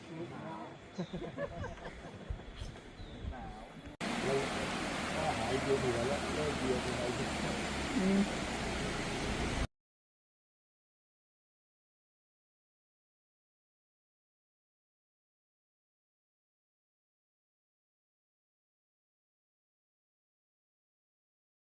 งรักน้องใจอย่างไรก็ต้องทนาเพราะความจนมันเป็นวันหายเบียร์หัวแล้วเลิกเบียร์เป็น